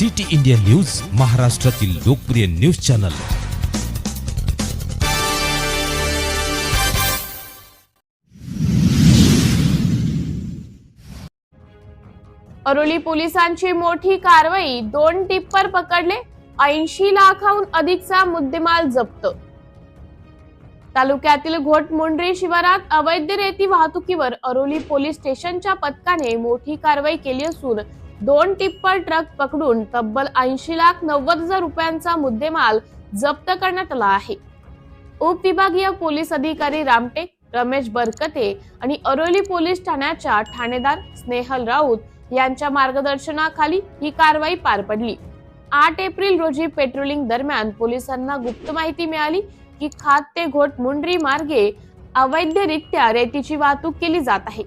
City India news महाराष्ट्रातील लोकप्रिय news channel. Aroli पोलिसांची मोठी कारवाई दोन टिप्पर पकडले ऐंशी लाखाहून अधिकचा मुद्देमाल जप्त. तालुक्यातील घोटमुंडरी शिवारात अवैध रेती वाहतुकीवर अरोली पोलीस स्टेशनच्या पथकाने मोठी कारवाई केली असून दोन टिप्पर ट्रक पकडून तब्बल ऐंशी लाख नव्वद हजार रुपयांचा मुद्देमाल जप्त करण्यात आला आहे. उपविभागीय पोलीस अधिकारी रामटेक रमेश बरकते आणि अरोली पोलीस ठाण्याच्या ठाणेदार स्नेहल राऊत यांच्या मार्गदर्शनाखाली ही कारवाई पार पडली. आठ एप्रिल रोजी पेट्रोलिंग दरम्यान पोलिसांना गुप्त माहिती मिळाली की खात ते घोट मुंडरी मार्गे अवैधरित्या रेतीची वाहतूक केली जात आहे.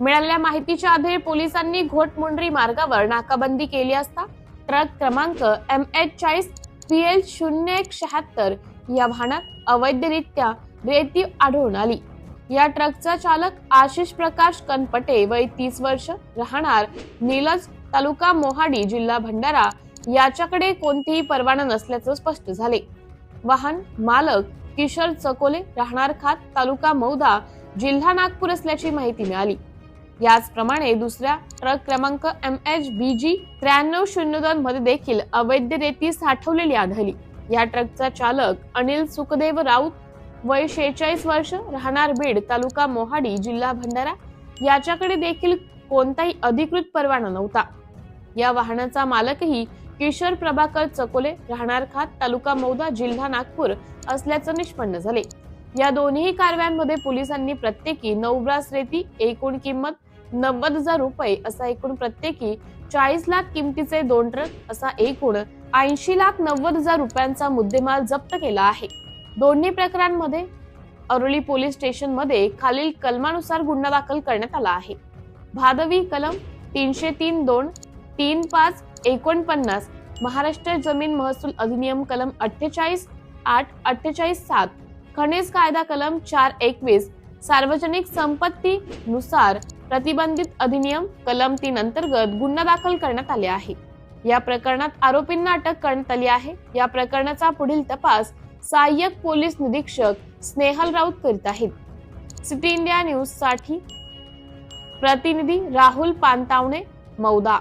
मिळालेल्या माहितीच्या आधारे पोलिसांनी घोटमुंडरी मार्गावर नाकाबंदी केली असता ट्रक क्रमांक एम एच चाळीस पी एल शून्य एक शहात्तर या वाहनात अवैधरित्या रेती आढळून आली. या ट्रकचा चालक आशिष प्रकाश कनपटे वय तीस वर्ष राहणार निलज तालुका मोहाडी जिल्हा भंडारा. याच्याकडे कोणतीही परवाना नसल्याचं स्पष्ट झाले. वाहन मालक किशोर चकोले राहणार खात तालुका मौदा जिल्हा नागपूर असल्याची माहिती मिळाली. याचप्रमाणे दुसऱ्या ट्रक क्रमांक एम एच बी जी त्र्याण्णव शून्य दोन मध्ये देखील अवैध रेती साठवलेली आढळली. या ट्रकचा चालक अनिल सुखदेव राऊत वय शेहेचाळीस वर्ष राहणार बीड तालुका मोहाडी जिल्हा भंडारा. याच्याकडे देखील कोणताही अधिकृत परवाना नव्हता. या वाहनाचा मालकही किशोर प्रभाकर चकोले राहणार खात तालुका मौदा जिल्हा नागपूर असल्याचं निष्पन्न झाले. या दोन्ही कारवायांमध्ये पोलिसांनी प्रत्येकी नऊ ब्रास रेती एकूण किंमत नव्वद हजार रुपये असा एकूण प्रत्येकी चाळीस लाख किमतीचे दोन ट्रक असा एकूण ऐंशी लाख नव्वद हजार रुपयांचा मुद्देमाल जप्त केला आहे. दोन्ही प्रकरणांमध्ये अरोली पोलीस स्टेशनमध्ये खालील कलमानुसार गुन्हा दाखल करण्यात आला आहे. भादवी कलम तीनशे तीन दोन तीन पाच एकोणपन्नास महाराष्ट्र जमीन महसूल अधिनियम कलम अठ्ठेचाळीस आठ अठ्ठेचाळीस सात खनिज कायदा कलम चार एकवीस सार्वजनिक संपत्ती नुसार प्रतिबंधित अधिनियम कलम तीन अंतर्गत गुन्हा दाखल करण्यात आले आहे. या प्रकरणात आरोपींना अटक करण्यात आली आहे. या प्रकरणाचा पुढील तपास सहाय्यक पोलीस निरीक्षक स्नेहल राऊत करीत आहेत. सिटी इंडिया न्यूजसाठी प्रतिनिधी राहुल पानतावणे मौदा.